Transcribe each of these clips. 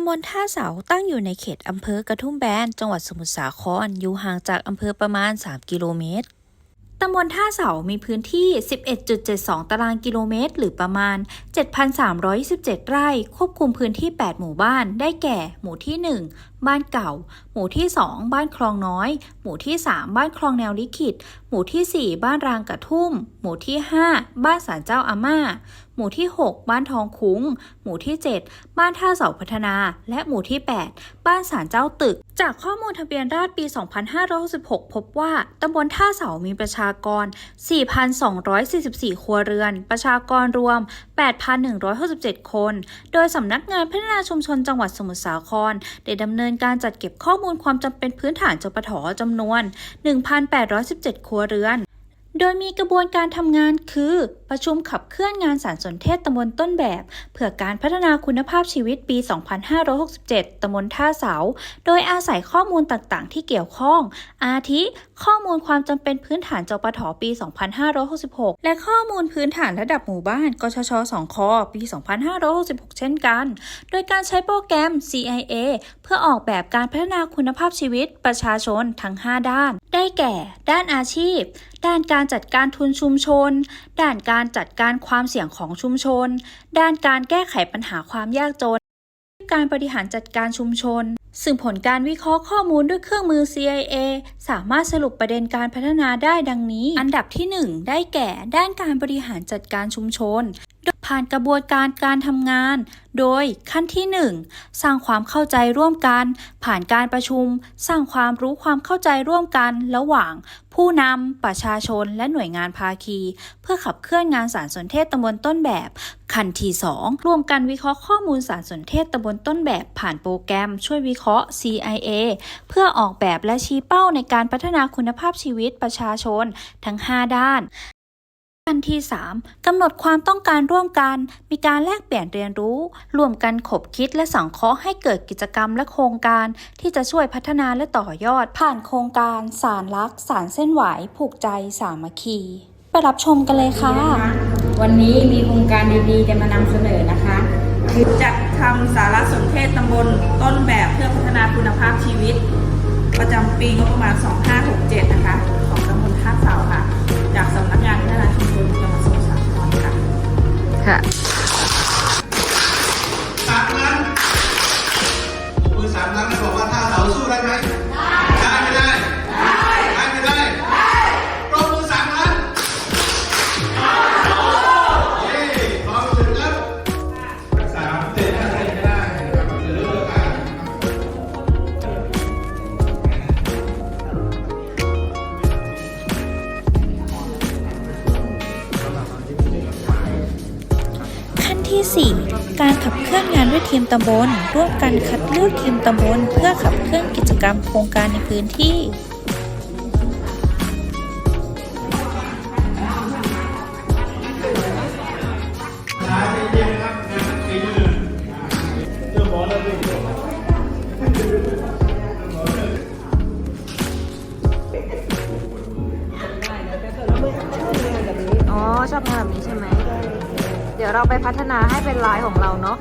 ำบลท่าเสาตั้งอยู่ในเขตอำเภอกระทุ่มแบน จังหวัดสมุทรสาคร อยู่ห่างจากอำเภอประมาณ 3 กิโลเมตรตำบลท่าเสา มีพื้นที่ 11.72 ตารางกิโลเมตร หรือประมาณ 7,317 ไร่ ควบคุมพื้นที่ 8 หมู่บ้าน ได้แก่ หมู่ที่1 บ้านเก่า หมู่ที่ 2 บ้านคลองน้อย หมู่ที่ 3 บ้านคลองแนวลิขิต หมู่ที่ 4 บ้านรางกระทุ่ม หมู่ที่ 5 บ้านศาลเจ้าอาม่า หมู่ที่ 6 บ้านทองคุ้ง หมู่ที่ 7 บ้านท่าเสาพัฒนา และหมู่ที่ 8 บ้านศาลเจ้าตึก จากข้อมูลทะเบียนราษฎรปี 2566 พบว่าตำบลท่าเสามีประชากร 4,244 ครัวเรือน ประชากรรวม 8,167 คน โดยสำนักงานพัฒนาชุมชนจังหวัดสมุทรสาคร ได้ดำเนินการจัดเก็บข้อมูลความจำเป็นพื้นฐานจปทจำนวน 1,817 ครัวเรือน โดยมีกระบวนการทำงานคือ ประชุมขับเคลื่อนงานสารสนเทศตำบลต้นแบบ เพื่อการพัฒนาคุณภาพชีวิตปี 2567ตำบลท่าเสา โดยอาศัยข้อมูลต่างๆ ที่เกี่ยวข้อง อาทิ ข้อมูลความจำเป็นพื้นฐานจปทปี 2566 และข้อมูลพื้นฐานระดับหมู่บ้านกชช2คปี 2566 เช่นกัน โดยการใช้โปรแกรม CIA เพื่อออกแบบการพัฒนาคุณภาพชีวิตประชาชนทั้ง 5 ด้าน ได้แก่ ด้านอาชีพ ด้านการจัดการทุนชุมชน ด้านการจัดการความเสี่ยงของชุมชน ด้านการแก้ไขปัญหาความยากจน การบริหารจัดการชุมชน ซึ่งผลการวิเคราะห์ข้อมูลด้วยเครื่องมือ CIA สามารถสรุปประเด็นการพัฒนาได้ดังนี้ อันดับที่ 1 ได้แก่ ด้านการบริหารจัดการชุมชน ผ่านกระบวนการการทำงาน โดยขั้นที่ 1 สร้างความเข้าใจร่วมกัน ผ่านการประชุม สร้างความรู้ความเข้าใจร่วมกันระหว่าง ผู้นำประชาชนและหน่วยงานภาคี เพื่อขับเคลื่อนงานสารสนเทศตำบลต้นแบบขั้นที่ 2 ร่วมกันวิเคราะห์ข้อมูลสารสนเทศตำบลต้นแบบผ่านโปรแกรมช่วยวิเคราะห์ CIA เพื่อออกแบบและชี้เป้าในการพัฒนาคุณภาพชีวิตประชาชนทั้ง 5 ด้าน ขั้นที่ 3กำหนดความต้องการร่วมกัน มีการแลกเปลี่ยนเรียนรู้ ร่วมกันขบคิดและสังเคราะห์ให้เกิดกิจกรรมและโครงการ ที่จะช่วยพัฒนาและต่อยอด ผ่านโครงการสารรักสารเส้นไหว ผูกใจสามัคคี ไปรับชมกันเลยค่ะ วันนี้มีโครงการดีๆจะมานำเสนอนะคะคือจัดทำสารสนเทศตำบลต้นแบบเพื่อพัฒนาคุณภาพชีวิต ประจำปีงบประมาณ 2567 นะคะ ของตำบลท่าเสาค่ะ ค่ะสามล้านมือสามล้าน ที่ 4 การขับเคลื่อนงานด้วยทีมตำบล ร่วมกันคัดเลือกทีมตำบล เพื่อขับเคลื่อนกิจกรรมโครงการในพื้นที่ เดี๋ยวเราไปพัฒนาให้เป็นลายของเราเนาะ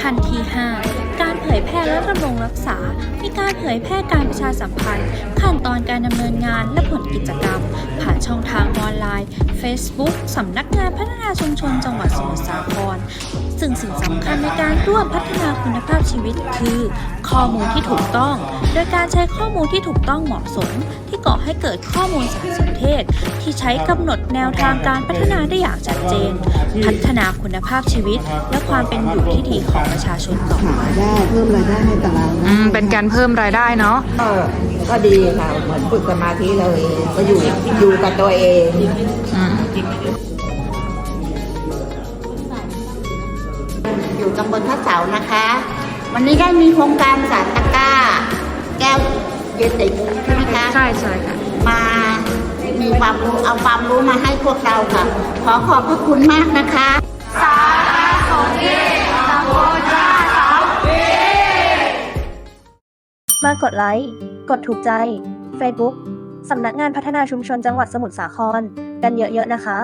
ขั้นที่ 5 การเผยแพร่และดำรงรักษา มีการเผยแพร่การประชาสัมพันธ์ ขั้นตอนการดำเนินงานและผลกิจกรรม ผ่านช่องทางออนไลน์ Facebook สำนักงานพัฒนาชุมชนจังหวัดสมุทรสาคร ซึ่งสิ่งสำคัญในการร่วมพัฒนาคุณภาพชีวิตคือ ข้อมูลที่ถูกต้อง โดยการใช้ข้อมูลที่ถูกต้องเหมาะสม ที่ก่อให้เกิดข้อมูลสารสนเทศ ที่ใช้กำหนดแนวทางการพัฒนาได้อย่างชัดเจน พัฒนาคุณภาพชีวิต และความเป็นอยู่ที่ดีของประชาชนต่อไปหารายได้เพิ่มรายได้ให้แต่เราอืมเป็นการเพิ่มรายได้เนาะก็ก็ดีค่ะเหมือนฝึกสมาธิเลย ก็อยู่อยู่กับตัวเองอืมอยู่ตำบลท่าเสานะคะ วันนี้ได้มีโครงการสารตะกร้า แก้วเยติกใช่ไหมคะใช่ใช่ค่ะมามีความรู้เอาความรู้มาให้พวกเราค่ะ ขอขอบพระคุณมากนะคะ มากดไลค์ กดถูกใจ Facebook สำนักงานพัฒนาชุมชนจังหวัดสมุทรสาคร กันเยอะๆนะคะ